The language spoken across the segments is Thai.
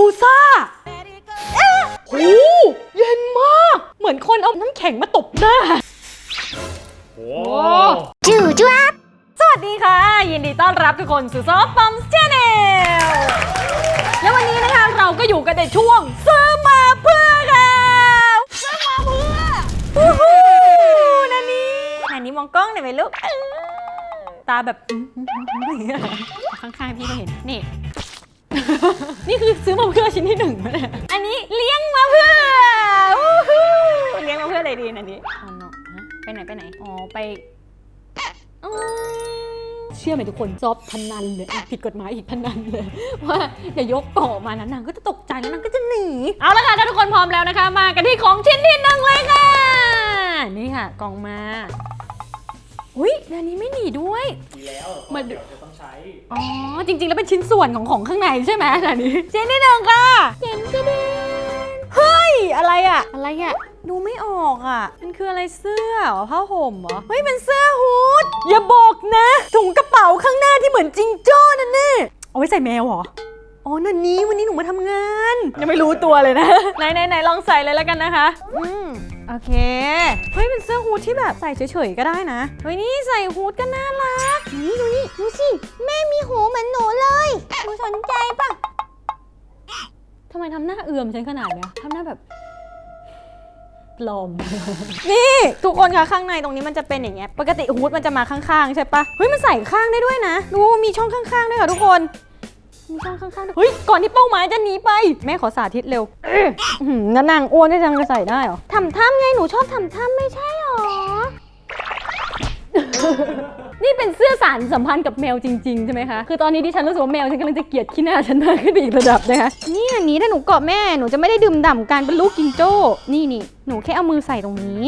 ลซ่าเอ๊ะโหเย็นมาก เหมือนคนเอาน้ำแข็งมาตบหน้า โอ้จู่จ้าบสวัสดีค่ะ ยินดีต้อนรับทุกคนสู่ซอฟต์ปัมส์ชแนลและวันนี้นะคะเราก็อยู่กันในช่วงซื้อมาเพื่อค่ะซื้อมาเพื่อวู้ฮู้นันนี่นันนี่มองกล้องหน่อยไหมลูกเออตาแบบอื้อหือหือหือข้างๆพี่ก็เห็น นี่ นี่คือซื้อมาเพื่อชิ้นที่หนึ่งนะเนี่ยอันนี้เลี้ยงมาเพื่อวู้ฮู้เลี้ยงมาเพื่ออะไรดีนันนี่อ๋อเนอะฮะไปไหนไปไหน อ๋อไปอืมเชื่อไหมทุกคนซอฟพนันเลยอะผิดกฎหมายอีกพนันเลย ว่าอย่ายกกล่องออกมานะนางก็จะตกใจแล้วนางก็จะหนี เอาละค่ะถ้าทุกคนพร้อมแล้วนะคะ มากันที่ของชิ้นที่หนึ่งเลยค่ะ นี่ค่ะกล่องมา อุ้ยเดี๋ยวนี้ไม่หนีด้วย ดีแล้วมาดู เดี๋ยวจะต้องใช้ อ๋อ จริง ๆ แล้วเป็นชิ้นส่วนของของข้างในใช่ไหมอันนี้ชิ้นที่หนึ่งค่ะเจนเจเดนเฮ้ย อะไรอะอะไรอะดูไม่ออกอะมันคืออะไรเสื้อเหรอผ้าห่มเหรอ เฮ้ยเป็นเสื้อฮูดอย่าบอกนะถุงกระเป๋าข้างหน้าที่เหมือนจิงโจ้นั่นน่ะเอาไว้ใส่แมวเหรอ อ๋อนั่นนี้วันนี้หนูมาทำงาน ยังไม่รู้ตัวเลยนะ ไหนไหนไหนลองใส่เลยแล้วกันนะคะ อืม โอเค เฮ้ยเป็นเสื้อฮูดที่แบบใส่เฉยๆก็ได้นะ เฮ้ยนี่ใส่ฮูดก็น่ารัก นี่ดูนี่ดูสิ แม่มีหูเหมือนหนูเลยหนูสนใจปะทำไมทำหน้าเอื่อมฉันขนาดเนี้ยทำหน้าแบบปลอม นี่ทุกคนคะข้างในตรงนี้มันจะเป็นอย่างเงี้ย ปกติฮูดมันจะมาข้างๆใช่ปะเฮ้ยมันใส่ข้างได้ด้วยนะ ดูมีช่องข้างๆด้วยค่ะทุกคน มีช่องข้างๆด้วยเฮ้ย ก่อนที่เป้าหมายจะหนีไป แม่ขอสาธิตเร็วอื้อหือนั่นนางอ้วนได้จังจะใส่ได้เหรอทำถ้ำไงหนูชอบทำถ้ำไม่ใช่หรอ นี่เป็นเสื้อสารสัมพันธ์กับแมวจริง ๆ ใช่ไหมคะ คือตอนนี้ที่ฉันรู้สึกว่าแมวฉันกำลังจะเกลียดขี้หน้าฉันมากขึ้นไปอีกระดับนะคะ นี่อันนี้ถ้าหนูเกาะแม่หนูจะไม่ได้ดื่มด่ำการเป็นลูกกินโจ้ นี่นี่หนูแค่เอามือใส่ตรงนี้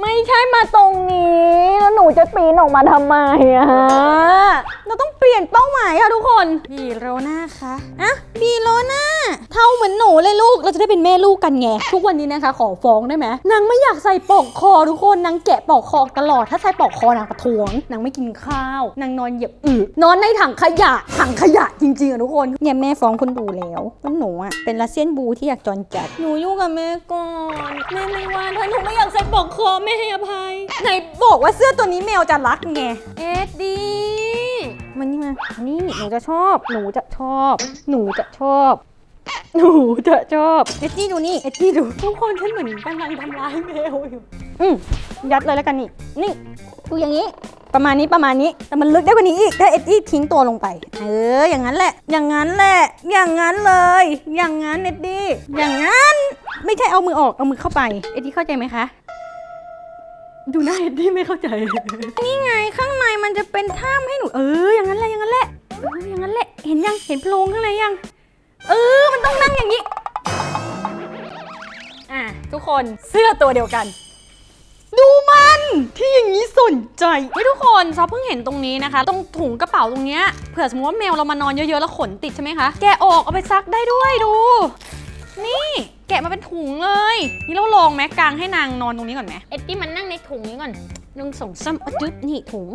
ไม่ใช่มาตรงนี้ แล้วหนูจะปีนออกมาทำไมอะฮะเราต้องเปลี่ยนเป้าหมายค่ะทุกคนบีโรน่าคะอะบีโรน่าเท่าเหมือนหนูเลยลูก เราจะได้เป็นแม่ลูกกันไง ทุกวันนี้นะคะ ขอฟ้องได้ไหมนางไม่อยากใส่ปลอกคอทุกคน นางแกะปลอกคอตลอด ถ้าใส่ปลอกคอนางประท้วง นางไม่กินข้าว นางนอนเหยียบอึนอนในถังขยะ ถังขยะจริงๆอะทุกคน เนี่ยแม่ฟ้องคนดูแล้วว่าหนูอะเป็นรัสเซียนบลูที่อยากจรจัด หนูอยู่กับแม่ก่อน แม่ไม่ว่าถ้าหนูไม่อยากใส่ปลอกคอแม่ให้อภัย ไหนบอกว่าเสื้อตัวนี้แมวจะรักไง เอ็ดดี้มันนี่มานี่หนูจะชอบ หนูจะชอบ หนูจะชอบ หนูจะชอบเอ็ดจี้ดูนี่ เอ็ดดี้ดู ทุกคนฉันเหมือนกำลังทำร้ายแมวอยู่ อืมยัดเลยแล้วกันนี่ นี่ดูอย่างนี้ ประมาณนี้ประมาณนี้ แต่มันลึกได้กว่านี้อีก ถ้าเอ็ดดี้ทิ้งตัวลงไป เออ อย่างนั้นแหละ อย่างนั้นแหละ อย่างนั้นเลย อย่างนั้นเอ็ดดี้ อย่างนั้น ไม่ใช่เอามือออก เอามือเข้าไป เอ็ดดี้เข้าใจไหมคะ ดูหน้าเอ็ดดี้ไม่เข้าใจ นี่ไงข้างในมันจะเป็นถ้ำให้หนู เออ อย่างนั้นแหละอย่างนั้นแหละเอออย่างนั้นแหละ เห็นยัง เห็นโพรงข้างในยัง เออ มันต้องนั่งอย่างนี้ อะ ทุกคนเสื้อตัวเดียวกัน ดูมันที่อย่างนี้สนใจ เฮ้ยทุกคนซอฟเพิ่งเห็นตรงนี้นะคะ ตรงถุงกระเป๋าตรงเนี้ยเผื่อสมมติว่าแมวเรามานอนเยอะๆแล้วขนติดใช่ไหมคะ แกะออกเอาไปซักได้ด้วยดู นี่ แกะมาเป็นถุงเลย นี่เราลองไหมกางให้นางนอนตรงนี้ก่อนไหมเอ็ดดี้มันนั่งในถุงนี้ก่อนนึงส่งซ้ำอะจึ๊บนี่ถุง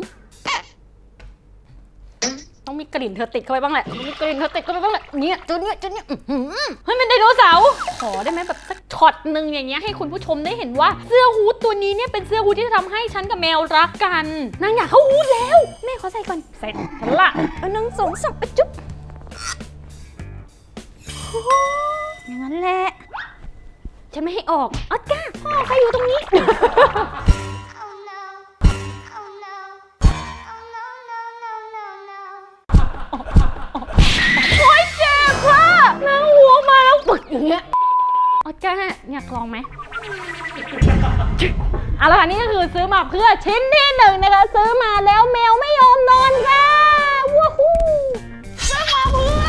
ต้องมีกลิ่นเธอติดเข้าไปบ้างแหละต้องมีกลิ่นเธอติดเข้าไปบ้างแหละเนี่ยจุดเนี่ยจุดเนี่ยอื้อหือเฮ้ยเป็นไดโนเสาร์ขอได้ไหมแบบสักช็อตหนึ่งอย่างเงี้ยให้คุณผู้ชมได้เห็นว่าเสื้อฮูดตัวนี้เนี่ยเป็นเสื้อฮูดที่จะทำให้ฉันกับแมวรักกันนางอยากเข้าฮูดแล้วแม่ขอใส่ก่อนใส่ฉันละเอาหนึ่งสองสามอะจุ๊บอย่างนั้นแหละ ฉันไม่ให้ออกออสการ์พ่อใครอยู่ตรงนี้ Oh no. Oh no. Oh no, no, no, no, no. โอ๊ยเจ็บว่ะนางหัวมาแล้วปึกอย่างเงี้ยออสการ์อยากลองไหมเอาละค่ะนี่ก็คือซื้อมาเพื่อชิ้นที่หนึ่งนะคะ ซื้อมาแล้วแมวไม่ยอมนอนค่ะว้าฮู้ซื้อมาเพื่อ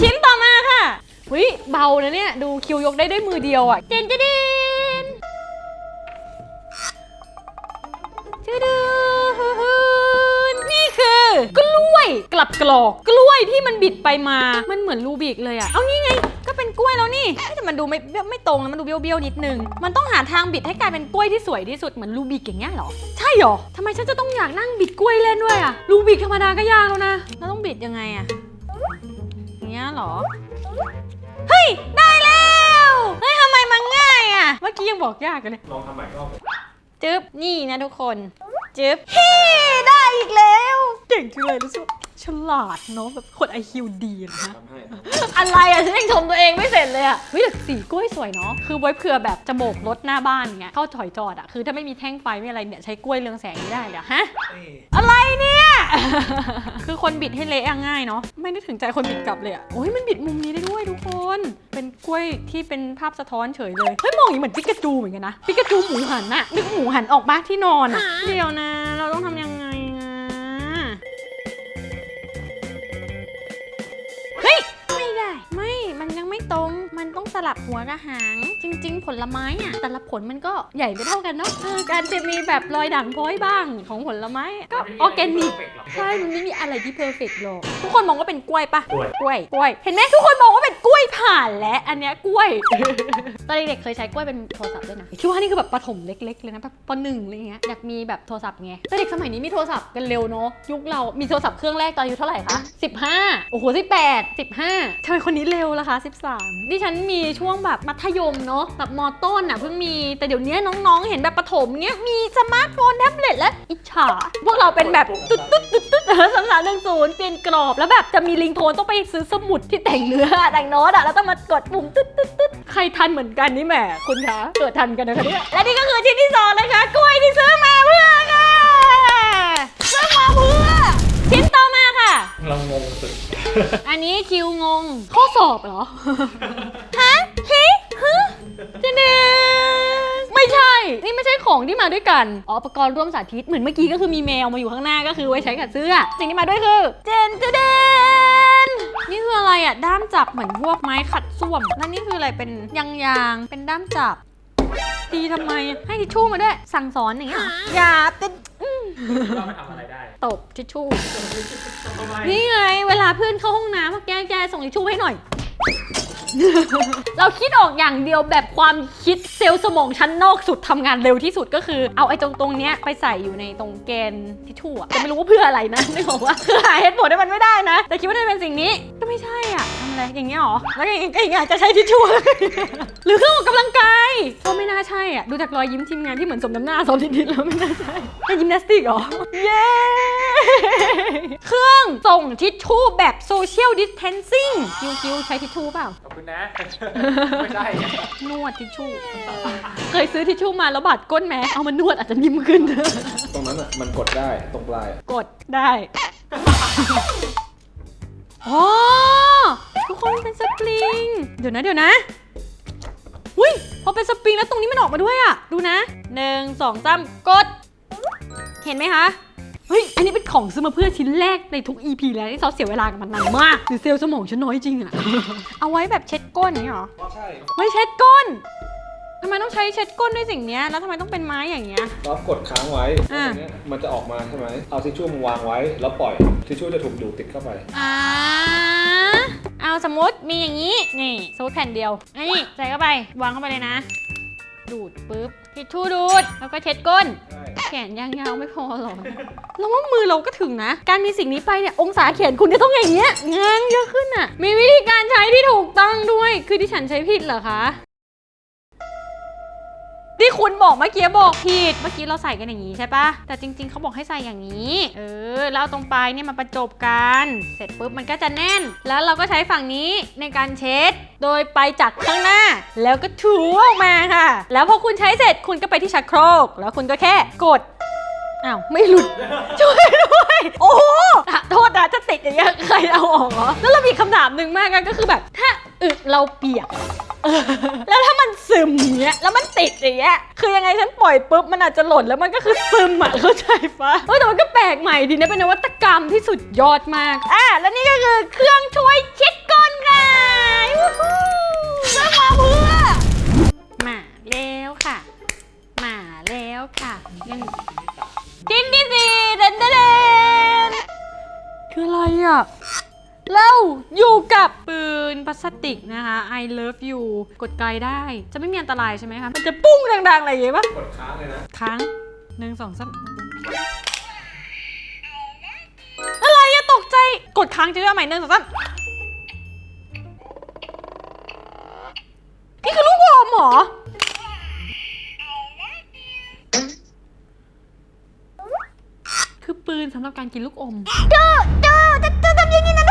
ชิ้นต่อมา ค่ะวิเบานะเนี่ย ดูคิวยกได้ด้วยมือเดียวอะเจนจนเจนชื่อดืนนี่คือกล้วยกลับกรอก กล้วยที่มันบิดไปมา มันเหมือนรูบิกเลยอะเอานี่ไง ก็เป็นกล้วยแล้วนี่แต่มันดูไม่ไม่ตรงนะมันดูเบี้ยวๆนิดนึง มันต้องหาทางบิดให้กลายเป็นกล้วยที่สวยที่สุดเหมือนรูบิกอย่างเงี้ยเหรอ ใช่เหรอทำไมฉันจะต้องอยากนั่งบิดกล้วยเล่นด้วยอะรูบิกธรรมดาก็ยากแล้วนะ แล้วต้องบิดยังไงอะอย่างเงี้ยเหรอ เฮ้ย ได้แล้ว เฮ้ยทำไมมันง่ายอะ เมื่อกี้ยังบอกยากกันเลยลองทำใหม่ก็จึ๊บ นี่นะทุกคน จึ๊บเฮ้ได้อีกแล้ว เก่งจังเลยรู้สึกฉลาดเนาะแบบคนไอคิวดีนะ ทำให้อะไรอะฉันยังชมตัวเองไม่เสร็จเลยอะ เฮ้ยแต่สีกล้วยสวยเนาะ คือไว้เผื่อแบบจะโบกรถหน้าบ้านเงี้ยเข้าถอยจอดอะ คือถ้าไม่มีแท่งไฟไม่อะไรเนี่ยใช้กล้วยเรืองแสงนี้ได้เลยอะฮะอะไร เนี่ย คือคนบิดให้เละอะง่ายเนาะ ไม่ได้ถึงใจคนบิดกลับเลยอะโอ้ยมันบิดมุมนี้ได้ด้วยทุกคน เป็นกล้วยที่เป็นภาพสะท้อนเฉยเลย เฮ้ยมองอย่างนี้เหมือนปิกาจูเหมือนกันนะ ปิกาจูหมูหันอะนึกหมูหันออกมาที่นอนอะเดี๋ยวนะ เราต้องทำยัง ลับหัวกับหาง จริง ๆ ผลไม้อะแต่ละผลมันก็ใหญ่ไม่เท่ากันเนาะเออการจะมีแบบรอยด่างพร้อยบ้างของผลไม้ก็ออร์แกนิก ใช่ มันไม่มีอะไรที่เพอร์เฟกต์หรอก ทุกคนมองว่าเป็นกล้วยปะกล้วย กล้วย กล้วย เห็นไหมทุกคนมองว่าเป็นกล้วยผ่านและ อันเนี้ยกล้วย ตอนเด็กๆเคยใช้กล้วยเป็นโทรศัพท์ด้วยนะ คิดว่านี่คือแบบประถมเล็กๆเลยนะแบบปหนึ่งอะไรเงี้ย อยากมีแบบโทรศัพท์ไง แต่เด็กสมัยนี้มีโทรศัพท์กันเร็วเนาะ ยุคเรา มีโทรศัพท์เครื่องแรกตอนอายุเท่าไหร่คะ 15 โอ้โห 18 15ทำไมคนนี้เร็วล่ะคะ 13 ดิฉันมีช่วงแบบมัธยมเนาะแบบมต้นอะเพิ่งมีแต่เดี๋ยวนี้น้องๆ เห็นแบบประถมเนี้ยมีสมาร์ทโฟนแท็บเล็ตแล้วอิจฉาพวกเราเป็นแบบตุ๊ดตุ๊ดตุ๊ดตุ๊ดเออสามสามหนึ่งศูนย์เปลี่ยนกรอบแล้วแบบจะมีลิงโทนต้องไปซื้อสมุดที่แต่งเนื้อแต่งโน้ตอะแล้วต้องมากดปุ่มตุ๊ดตุ๊ดตุ๊ดใครทันเหมือนกันนี่แหมคุณคะเกิดทันกันนะคะเนี่ยและนี่ก็คือชิ้นที่สองนะคะกล้วยที่ซื้อมาเพื่อค่ะซื้อมาเพื่อชิ้นต่อมาค่ะเรางงสุด อันนี้คิวงง ข้อสอบเหรอ ฮะเฮ้ฮะเจเนไม่ใช่ นี่ไม่ใช่ของที่มาด้วยกัน อ๋ออุปกรณ์ร่วมสาธิต เหมือนเมื่อกี้ก็คือมีแมวมาอยู่ข้างหน้าก็คือไว้ใช้กับเสื้อ สิ่งที่มาด้วยคือ เจนเจเดน นี่คืออะไรอะ ด้ามจับเหมือนพวกไม้ขัดส้วม แล้วนี่คืออะไรเป็นยางยางๆเป็นด้ามจับ ตีทำไมให้ทิชชู่มาด้วย สั่งสอนอย่างเงี้ยเหรออย่าเป็นอื้อเราไปทำอะไรได้ตบทิชชู่ ทำไม นี่ไง เวลาเพื่อนเข้าห้องน้ำแกแกส่งทิชชู่ให้หน่อย เราคิดออกอย่างเดียวแบบความคิดเซลล์สมองชั้นนอกสุดทำงานเร็วที่สุดก็คือ เอาไอ้ตรงตรงเนี้ยไปใส่อยู่ในตรงแกนทิชชู่อะแต่ไม่รู้ว่าเพื่ออะไรนะนึกออกว่าคือหาเหตุผลให้มันไม่ได้นะ แต่คิดว่าจะเป็นสิ่งนี้ก็ไม่ใช่อะทำอะไรอย่างเงี้ยหรอแล้วอย่างเงี้ยอย่างเงี้ยจะใช้ทิชชู่หรือเครื่องออกกำลังกายก็ไม่น่าใช่อะดูจากรอยยิ้มทีมงานที่เหมือนสมน้ำหน้าสอนนิดแล้วไม่น่าใช่เป็นยิมนาสติกเหรอเย้เครื่องส่งทิชชู่แบบโซเชียลดิสเทนซิ่งคิวคิวใช้ทิชชู่เปล่า ขอบคุณนะ ไม่ใช่ นวดทิชชู่ เคยซื้อทิชชู่มาแล้วบาดก้นไหมเอามานวดอาจจะนิ่มขึ้น ตรงนั้นอะมันกดได้ตรงปลายอะกดได้อ๋อทุกคนเป็นสปริง เดี๋ยวนะเดี๋ยวนะอุ้ยพอเป็นสปริงแล้วตรงนี้มันออกมาด้วยอะดูนะหนึ่งสองสามกด เห็นไหมคะ เฮ้ย อันนี้เป็นของซื้อมาเพื่อชิ้นแรกในทุก EP แล้วที่เราเสียเวลากับมันนานมาก หรือเซลล์สมองฉันน้อยจริงอะ เอาไว้แบบเช็ดก้นอย่างนี้เหรอใช่ไม่เช็ดก้นทำไมต้องใช้เช็ดก้นด้วยสิ่งเนี้ยแล้วทำไมต้องเป็นไม้อย่างเงี้ย เรากดค้างไว้อ่า ตรงเนี้ยมันจะออกมาใช่ไหมเอาทิชชู่มาวางไว้ แล้วปล่อยทิชชู่จะถูกดูดติดเข้าไป อ่าเอาสมมติมีอย่างนี้ นี่สมมติแผ่นเดียวอันนี้ใส่เข้าไป วางเข้าไปเลยนะ ดูดปุ๊บทิชชู่ดูด แล้วก็เช็ดก้นใช่แขนยางๆไม่พอหรอแล้วว่ามือเราก็ถึงนะ การมีสิ่งนี้ไปเนี่ยองศาแขนคุณจะต้องอย่างเงี้ยงางเยอะขึ้นอะ มีวิธีการใช้ที่ถูกต้องด้วย คือที่ฉันใช้ผิดเหรอคะ ที่คุณบอกเมื่อกี้บอกผิด เมื่อกี้เราใส่กันอย่างนี้ใช่ปะแต่จริง ๆเขาบอกให้ใส่อย่างนี้ เออ แล้วเอาตรงปลายเนี่ยมาประจบกัน เสร็จปุ๊บมันก็จะแน่น แล้วเราก็ใช้ฝั่งนี้ในการเช็ด โดยไปจากข้างหน้า แล้วก็ถูออกมาค่ะ แล้วพอคุณใช้เสร็จคุณก็ไปที่ชักโครก แล้วคุณก็แค่กด อ้าว ไม่หลุด ช่วยด้วย โอ้โหอะโทษนะจะติดอย่างเงี้ยใครเอาออกเหรอ แล้วเรามีคำถามหนึ่งมากกันก็คือแบบ ถ้าอึเราเปียก แล้วถ้ามันซึมอย่างเงี้ยแล้วมันติดอย่างเงี้ยคือยังไงฉันปล่อยปุ๊บมันอาจจะหล่นแล้วมันก็คือซึมอะเข้าใจปะเออแต่มันก็แปลกใหม่ดีนะเป็นนวัตกรรมที่สุดยอดมากอะแล้วนี่ก็คือเครื่องช่วยเช็ดก้นค่ะวู้ฮู้ซื้อมาเพื่อมาแล้วค่ะ มาแล้วค่ะยังชิ้นที่สี่เดนเดนเดนคืออะไรอะ เราอยู่กับปืนพลาสติกนะคะ I love you กดไกลได้ จะไม่มีอันตรายใช่ไหมคะ มันจะปุ้งดังๆ อะไรอย่างเงี้ยปะกดค้างเลยนะค้างหนึ่งสองสามอะไรอะตกใจ กดค้างจะได้ใหม่หนึ่งสองสามนี่คือลูกวอมหรอคือปืนสำหรับการกินลูกอมเจ้าเจ้าจะทำยังไงนะ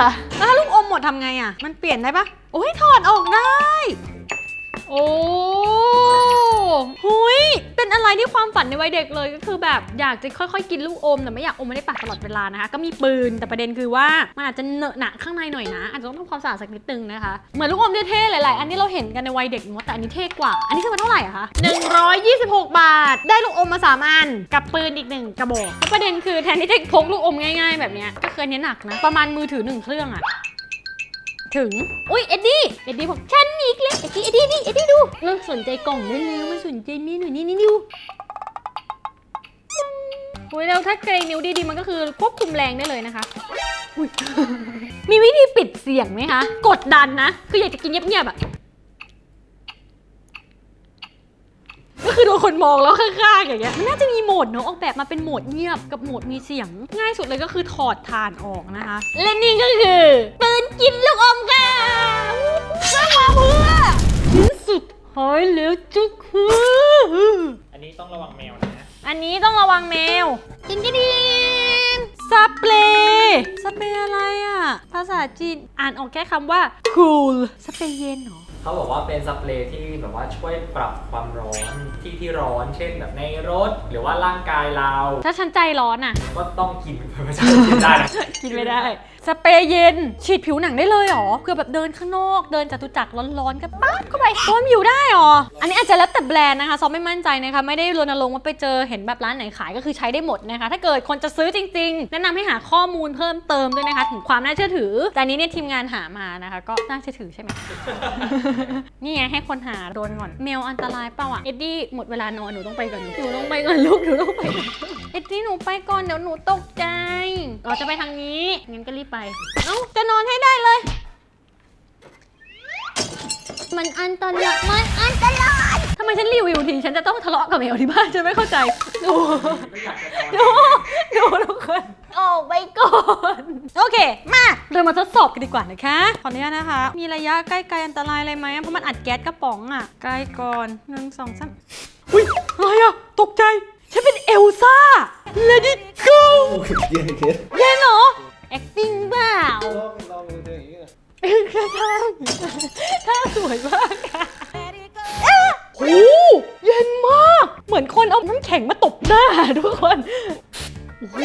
แล้วถ้าลูกอมหมดทำไงอะ มันเปลี่ยนได้ปะโอ้ยถอดออกได้ โอ้ หุยเป็นอะไรที่ความฝันในวัยเด็กเลยก็คือแบบอยากจะค่อยๆ กินลูกอมแต่ไม่อยากอมไม่ได้ปากตลอดเวลานะคะ ก็มีปืนแต่ประเด็นคือว่ามันอาจจะเหนอะหนะข้างในหน่อยนะอาจจะต้องทำความสะอาดสักนิดนึงนะคะเหมือนลูกอมเท่ๆหลายๆอันที่เราเห็นกันในวัยเด็กเนอะแต่อันนี้เท่กว่า อันนี้ซื้อมาเท่าไหร่อะคะ126 บาท ได้ลูกอมมาสามอันกับปืนอีกหนึ่งกระบอกแล้วประเด็นคือแทนที่จะพกลูกอมง่าย ๆ แบบนี้ก็คืออันนี้หนักนะประมาณมือถือหนึ่งเครื่องอะถึง อุ้ยเอ็ดดี้ เอ็ดดี้บอกฉัน มีอีกแล้วเอ็ดดี้เอ็ดดี้นี่เอ็ดดี้ดูเลิกสนใจกล่องได้แล้วมาสนใจมีหน่ยนี่นี่ดูโอ้ยแล้วถ้าเกรงนิ้วดีๆมันก็คือควบคุมแรงได้เลยนะคะอุ๊ยมีวิธีปิดเสียงไหมคะ กดดันนะ คืออยากจะกินเงียบๆอะก็คือโดนคนมองแล้วข้างๆอย่างเงี้ยมันน่าจะมีโหมดเนอะออกแบบมาเป็นโหมดเงียบกับโหมดมีเสียง ง่ายสุดเลยก็คือถอดฐานออกนะคะ และนี่ก็คือปืนกินลูกอมค่ะสร้างมาเพื่อ นสุดท้ายแล้วจุกคืออันนี้ต้องระวังแมวนะ อันนี้ต้องระวังแมวกินกินกินสเปรย์สเปรย์อะไรอะ ภาษาจีนอ่านออกแค่คำว่า cool สเปรย์เย็นเหรอ เขาบอกว่าเป็นสเปรย์ที่แบบว่าช่วยปรับความร้อนที่ที่ร้อนเช่นแบบในรถ หรือว่าร่างกายเรา ถ้าฉันใจร้อนอะ ก็ต้องกินไม่ใช่กินได้นะ กินไม่ได้สเปรย์เย็น ฉีดผิวหนังได้เลยเหรอเพื่อแบบเดินข้างนอก เดินจตุจักรร้อนๆก็ปั๊บเข้าไปร้อนผิวได้เหรอ อันนี้อาจจะแล้วแต่แบรนด์นะคะซอมไม่มั่นใจนะคะ ไม่ได้รณรงค์ว่าไปเจอเห็นแบบร้านไหนขายก็คือใช้ได้หมดนะคะ ถ้าเกิดคนจะซื้อจริง ๆ แนะนำให้หาข้อมูลเพิ่มเติมด้วยนะคะ ถึงความน่าเชื่อถือ แต่อันนี้เนี่ยทีมงานหามานะคะ ก็น่าเชื่อถือใช่ไหมนี่ไงให้คนหาโดนก่อนแมวอันตรายเปล่าอะเอ็ดดี้หมดเวลานอนหนูต้องไปก่อนหนูหนูต้องไปก่อนลูกหนูต้องไปก่อน เอ็ดดี้หนูไปก่อนเดี๋ยวหนูตกใจเราจะไปทางนี้งั้นก็รีบไป เอ้าจะนอนให้ได้เลย มันอันตรายมันอันตรายทำไมฉันรีวิวทีฉันจะต้องทะเลาะกับแมวที่บ้านฉันไม่เข้าใจดูไม่อยากจะนอนดูดูทุกคนออกไปก่อน โอเค มาเรามาทดสอบกันดีกว่านะคะขออนุญาตนะคะ มีระยะใกล้ไกลอันตรายอะไรไหมเพราะมันอัดแก๊สกระป๋องอะใกล้ก่อนหนึ่งสองสามอุ้ยอะไรอะตกใจ ฉันเป็นเอลซ่า Let it go เย็นเคสเย็นเหรอ acting เปล่าลองลองดูอย่างนี้นะท่าท่าสวยมากค่ะโอ้โหเย็นมาก เหมือนคนเอาน้ำแข็งมาตบหน้าทุกคนโอ้โห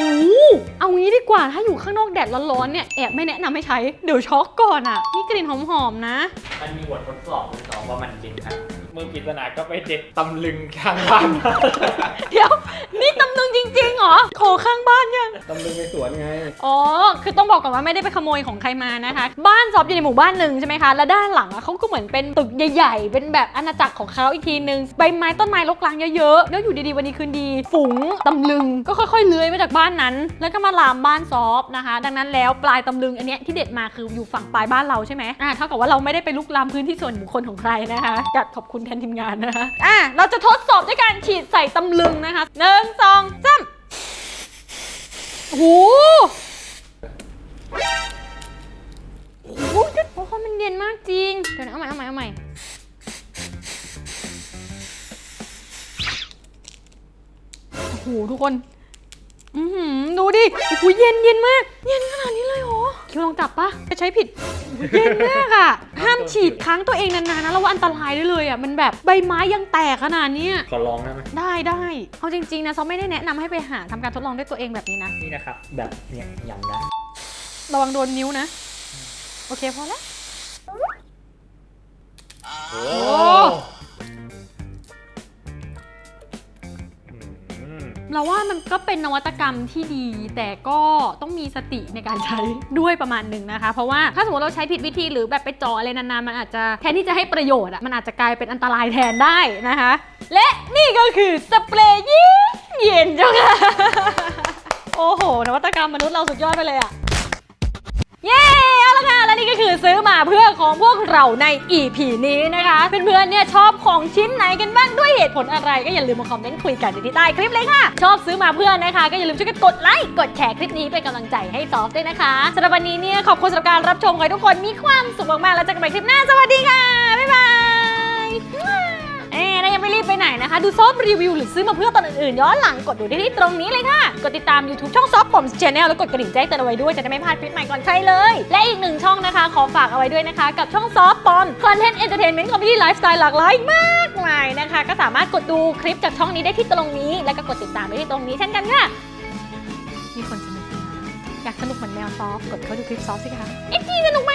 เอางี้ดีกว่าถ้าอยู่ข้างนอกแดดร้อนๆเนี่ยแอบไม่แนะนำให้ใช้ เดี๋ยวช็อกก่อนอะนี่กลิ่นหอมๆนะ มันมีบททดสอบทดสอบว่ามันจริงครับมือปริศนาก็ไปเด็ดตำลึงข้างบ้าน เดี๋ยวำลึงจริงๆเหรอขอข้างบ้านยัง ตำลึงในสวนไง อ๋อ คือต้องบอกก่อนว่าไม่ได้ไปขโมยของใครมานะคะ บ้านซอฟอยู่ในหมู่บ้านหนึ่งใช่ไหมคะ แล้วด้านหลังอะเขาก็เหมือนเป็นตึกใหญ่ ๆ เป็นแบบอาณาจักรของเขาอีกทีนึง ใบไม้ต้นไม้รกร้างเยอะๆ แล้วอยู่ดีๆ วันนี้คืนดี ฝูงตำลึงก็ค่อยๆเลื้อยมาจากบ้านนั้น แล้วก็มาลามบ้านซอฟนะคะ ดังนั้นแล้วปลายตำลึงอันเนี้ยที่เด็ดมาคืออยู่ฝั่งปลายบ้านเราใช่ไหมอ่าเท่ากับว่าเราไม่ได้ไปลุกลามพื้นที่ส่วนบุคคลของใครนะคะอยากขอบคุณแทนทีมงานนะคะอะเราจะทดสอบด้วยการฉีดใส่ตำลึงนะคะหนึ่งสองสามโอ้โหโอ้โหทุกคนมันเย็นมากจริง เดี๋ยวนะเอาใหม่เอาใหม่เอาใหม่โอ้โหทุกคน อือหือดูดิโอ้โหเย็นเย็นมาก เย็นขนาดนี้เลยเหรอ คิวลองจับปะจะใช้ผิด เย็นมากอะห้ามฉีดค้างตัวเองนานๆนะแล้วว่าอันตรายได้เลยอะมันแบบใบไม้ยังแตกขนาดเนี้ยขอลองได้ไหมได้ได้เอาจริงๆนะซอมไม่ได้แนะนำให้ไปหาทำการทดลองด้วยตัวเองแบบนี้นะ นี่นะครับ แบบเนี่ยยำนะระวังโดนนิ้วนะ โอเคพอแล้ว โอ้ เราว่ามันก็เป็นนวัตกรรมที่ดี แต่ก็ต้องมีสติในการใช้ด้วยประมาณหนึ่งนะคะ เพราะว่าถ้าสมมติเราใช้ผิดวิธีหรือแบบไปจ่ออะไรนานๆ มันอาจจะแทนที่จะให้ประโยชน์อะมันอาจจะกลายเป็นอันตรายแทนได้นะคะ และนี่ก็คือสเปรย์เย็นเจ้าค่ะโอ้โห นวัตกรรมมนุษย์เราสุดยอดไปเลยอะ เย้ เอาละค่ะ และนี่ก็คือซื้อมาเพื่อของพวกเราใน EP นี้นะคะ เพื่อนๆ เนี่ยชอบของชิ้นไหนกันบ้างด้วยเหตุผลอะไร ก็อย่าลืมมาคอมเมนต์คุยกันที่ใต้คลิปเลยค่ะ ชอบซื้อมาเพื่อนนะคะ ก็อย่าลืมช่วยกันกดไลค์ กดแชร์คลิปนี้เป็นกำลังใจให้ซอฟด้วยนะคะสำหรับวันนี้เนี่ยขอบคุณสำหรับการรับชมขอให้ทุกคนมีความสุขมากๆ แล้วเจอกันใหม่คลิปหน้า สวัสดีค่ะ บ๊ายบาย ดูซอฟรีวิวหรือซื้อมาเพื่อตอนอื่นๆย้อนหลังกดดูได้ที่ตรงนี้เลยค่ะ กดติดตาม YouTube ช่องซอฟปอมชแนลแล้วกดกระดิ่งแจ้งเตือนเอาไว้ด้วยจะได้ไม่พลาดคลิปใหม่ก่อนใครเลย และอีกหนึ่งช่องนะคะ ขอฝากเอาไว้ด้วยนะคะ กับช่องซอฟปอมคอนเทนต์เอนเตอร์เทนเมนต์คอมดี้ไลฟ์สไตล์หลากหลายมากมายนะคะ ก็สามารถกดดูคลิปจากช่องนี้ได้ที่ตรงนี้ แล้วก็กดติดตามได้ที่ตรงนี้เช่นกันค่ะ มีคนสนุกนะอยากสนุกเหมือนแมวซอฟกดเข้าดูคลิปซอฟสิคะเอ็ดจีสนุกไหม